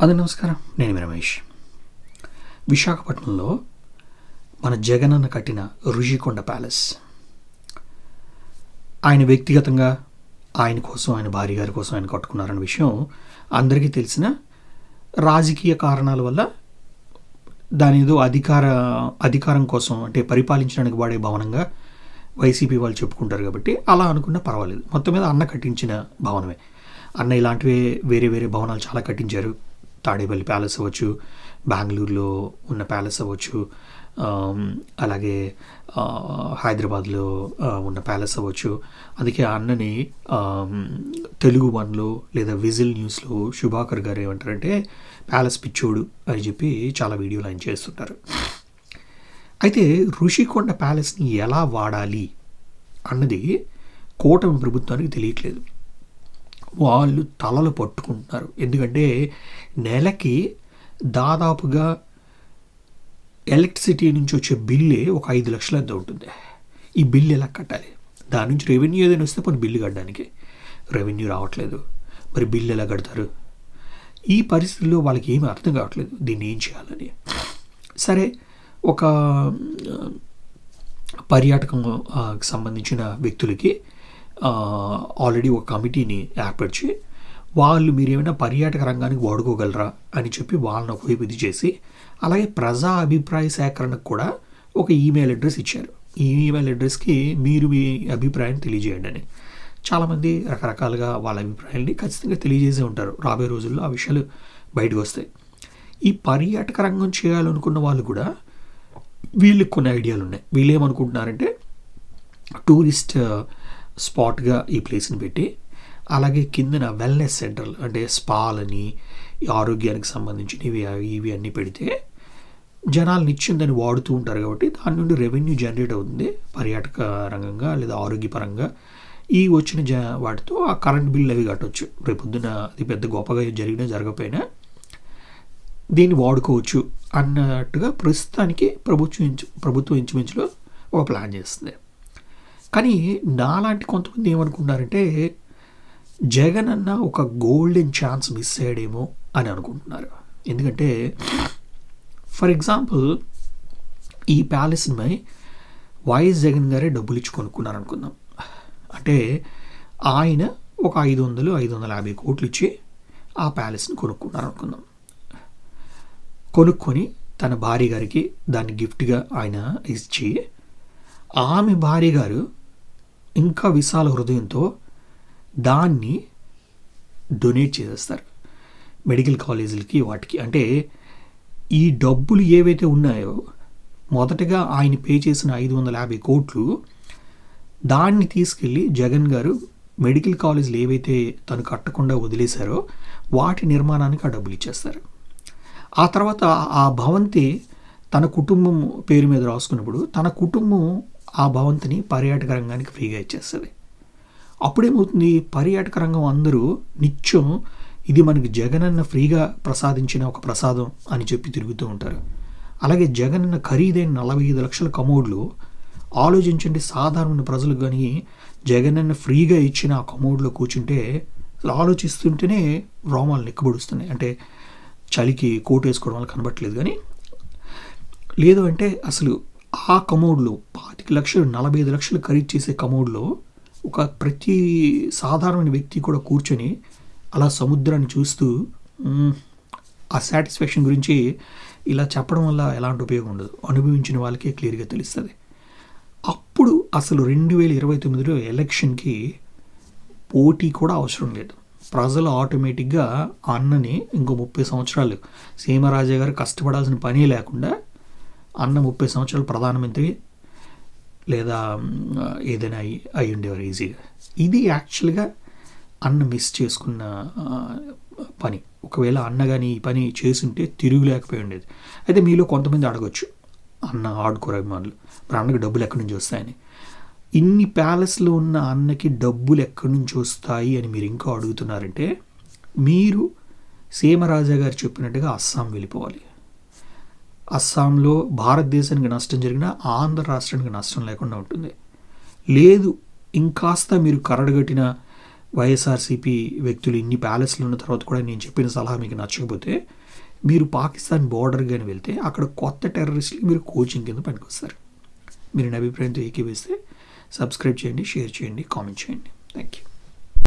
అది నమస్కారం. నేను మీ రమేష్. విశాఖపట్నంలో మన జగనన్న కట్టిన ఋషికొండ ప్యాలెస్. ఆయన వ్యక్తిగతంగా ఆయన కోసం ఆయన భార్య గారి కోసం ఆయన కట్టుకున్నారన్న విషయం అందరికీ తెలిసిన రాజకీయ కారణాల వల్ల దాని ఏదో అధికార అధికారం కోసం అంటే పరిపాలించడానికి వాడే భవనంగా వైసీపీ వాళ్ళు చెప్పుకుంటారు కాబట్టి అలా అనుకున్నా పర్వాలేదు. మొత్తం మీద అన్న కట్టించిన భవనమే. అన్న ఇలాంటివే వేరే వేరే భవనాలు చాలా కట్టించారు. తాడేపల్లి ప్యాలెస్ అవ్వచ్చు బెంగళూరులో ఉన్న ప్యాలెస్ అవ్వచ్చు అలాగే హైదరాబాద్లో ఉన్న ప్యాలెస్ అవ్వచ్చు. అందుకే ఆ అన్నని తెలుగు వన్లో లేదా విజిల్ న్యూస్లో శుభాకర్ గారు ఏమంటారంటే ప్యాలెస్ పిచ్చోడు అని చెప్పి చాలా వీడియోలు ఆయన చేస్తుంటారు. అయితే ఋషికొండ ప్యాలెస్ని ఎలా వాడాలి అన్నది కూటమి ప్రభుత్వానికి తెలియట్లేదు. వాళ్ళు తలలు పట్టుకుంటున్నారు. ఎందుకంటే నెలకి దాదాపుగా ఎలక్ట్రిసిటీ నుంచి వచ్చే బిల్లే ఒక ఐదు లక్షలు ఎంత ఉంటుంది. ఈ బిల్లు ఎలా కట్టాలి? దాని నుంచి రెవెన్యూ ఏదైనా వస్తే పని బిల్లు కట్టడానికి. రెవెన్యూ రావట్లేదు. మరి బిల్లు ఎలా కడతారు? ఈ పరిస్థితుల్లో వాళ్ళకి ఏమీ అర్థం కావట్లేదు. దీన్ని ఏం చేయాలని. సరే ఒక పర్యాటకం సంబంధించిన వ్యక్తులకి ఆల్రెడీ ఒక కమిటీని ఏర్పరిచి వాళ్ళు మీరు ఏమైనా పర్యాటక రంగానికి వాడుకోగలరా అని చెప్పి వాళ్ళని ఒకవైపు ఇది చేసి అలాగే ప్రజా అభిప్రాయ సేకరణకు కూడా ఒక ఈమెయిల్ అడ్రస్ ఇచ్చారు. ఈ ఈమెయిల్ అడ్రస్కి మీరు మీ అభిప్రాయం తెలియజేయండి అని. చాలామంది రకరకాలుగా వాళ్ళ అభిప్రాయాల్ని ఖచ్చితంగా తెలియజేసే ఉంటారు. రాబోయే రోజుల్లో ఆ విషయాలు బయటకు వస్తాయి. ఈ పర్యాటక రంగం చేయాలనుకున్న వాళ్ళు కూడా వీళ్ళకి కొన్ని ఐడియాలు ఉన్నాయి. వీళ్ళు ఏమనుకుంటున్నారంటే టూరిస్ట్ స్పాట్గా ఈ ప్లేస్ని పెట్టి అలాగే కిందన వెల్నెస్ సెంటర్ అంటే స్పాలని ఈ ఆరోగ్యానికి సంబంధించినవి అవి ఇవి అన్నీ పెడితే జనాలు నిత్యం దాన్ని వాడుతూ ఉంటారు కాబట్టి దాని నుండి రెవెన్యూ జనరేట్ అవుతుంది పర్యాటక రంగంగా లేదా ఆరోగ్యపరంగా. ఈ వచ్చిన జ వాటితో ఆ కరెంట్ బిల్లు అవి కట్టవచ్చు రేపొద్దున అది పెద్ద గొప్పగా జరిగినా జరగకపోయినా దీన్ని వాడుకోవచ్చు అన్నట్టుగా ప్రస్తుతానికి ప్రభుత్వం ఇంచు ప్రభుత్వం ఇంచుమించులో ఒక ప్లాన్ చేస్తుంది. కానీ నాలాంటి కొంతమంది ఏమనుకున్నారంటే జగన్ అన్న ఒక గోల్డెన్ ఛాన్స్ మిస్ అయ్యాడేమో అని అనుకుంటున్నారు. ఎందుకంటే ఫర్ ఎగ్జాంపుల్ ఈ ప్యాలెస్ని వైఎస్ జగన్ గారే డబ్బులు ఇచ్చి కొనుక్కున్నారు అనుకుందాం. అంటే ఆయన ఒక ఐదు వందలు ఐదు వందల యాభై కోట్లు ఇచ్చి ఆ ప్యాలెస్ని కొనుక్కున్నారు అనుకుందాం. కొనుక్కొని తన భార్య గారికి దాన్ని గిఫ్ట్గా ఆయన ఇచ్చి ఆమె భార్య గారు ఇంకా విశాల హృదయంతో దాన్ని డొనేట్ చేసేస్తారు. మెడికల్ కాలేజీలకి వాటికి. అంటే ఈ డబ్బులు ఏవైతే ఉన్నాయో మొదటగా ఆయన పే చేసిన ఐదు వందల యాభై కోట్లు దాన్ని తీసుకెళ్ళి జగన్ గారు మెడికల్ కాలేజీలు ఏవైతే తను కట్టకుండా వదిలేశారో వాటి నిర్మాణానికి ఆ డబ్బులు ఇచ్చేస్తారు. ఆ తర్వాత ఆ భవంతి తన కుటుంబం పేరు మీద రాసుకున్నప్పుడు తన కుటుంబం ఆ భవంతిని పర్యాటక రంగానికి ఫ్రీగా ఇచ్చేస్తుంది. అప్పుడేమవుతుంది? పర్యాటక రంగం అందరూ నిత్యం ఇది మనకి జగనన్న ఫ్రీగా ప్రసాదించిన ఒక ప్రసాదం అని చెప్పి తిరుగుతూ ఉంటారు. అలాగే జగనన్న ఖరీదైన నలభై ఐదు లక్షల కమోడ్లు ఆలోచించండి సాధారణ ప్రజలకు కానీ జగనన్న ఫ్రీగా ఇచ్చిన ఆ కమోడ్లో కూర్చుంటే ఆలోచిస్తుంటేనే రోమాలు నెక్కబడుస్తున్నాయి. అంటే చలికి కోట్ వేసుకోవడం వల్ల కనబట్టలేదు కానీ లేదు అంటే అసలు ఆ కమోడ్లో పాతిక లక్షలు నలభై ఐదు లక్షలు ఖరీదు చేసే కమోడ్లో ఒక ప్రతి సాధారణ వ్యక్తి కూడా కూర్చొని అలా సముద్రాన్ని చూస్తూ ఆ సాటిస్ఫాక్షన్ గురించి ఇలా చెప్పడం వల్ల ఎలాంటి ఉపయోగం ఉండదు. అనుభవించిన వాళ్ళకే క్లియర్గా తెలుస్తుంది. అప్పుడు అసలు రెండు వేల ఇరవై తొమ్మిదిలో ఎలక్షన్కి పోటీ కూడా అవసరం లేదు. ప్రజలు ఆటోమేటిక్గా అన్నని ఇంకో ముప్పై సంవత్సరాలు సీమరాజా గారు కష్టపడాల్సిన పనే లేకుండా అన్న ముప్పై సంవత్సరాలు ప్రధానమంత్రి లేదా ఏదైనా అయి ఉండేవారు ఈజీగా. ఇది యాక్చువల్గా అన్న మిస్ చేసుకున్న పని. ఒకవేళ అన్న కానీ ఈ పని చేసుంటే తిరుగులేకపోయి ఉండేది అయితే మీలో కొంతమంది అడగొచ్చు అన్న ఆడుకోరు అభిమానులు మరి అన్నకి డబ్బులు ఎక్కడి నుంచి వస్తాయని. ఇన్ని ప్యాలెస్లో ఉన్న అన్నకి డబ్బులు ఎక్కడి నుంచి వస్తాయి అని మీరు ఇంకా అడుగుతున్నారంటే మీరు సీమరాజా గారు చెప్పినట్టుగా అస్సాం వెళ్ళిపోవాలి. అస్సాంలో భారతదేశానికి నష్టం జరిగినా ఆంధ్ర రాష్ట్రానికి నష్టం లేకుండా ఉంటుంది. లేదు ఇంకాస్త మీరు కరడుగట్టిన వైఎస్ఆర్సీపీ వ్యక్తులు ఇన్ని ప్యాలెస్లు ఉన్న తర్వాత కూడా నేను చెప్పిన సలహా మీకు నచ్చకపోతే మీరు పాకిస్తాన్ బోర్డర్ కానీ వెళ్తే అక్కడ కొత్త టెర్రరిస్టులు మీరు కోచింగ్ కింద పనికొస్తారు. మీరు నా అభిప్రాయంతో ఏకీవేస్తే సబ్స్క్రైబ్ చేయండి షేర్ చేయండి కామెంట్ చేయండి. Thank you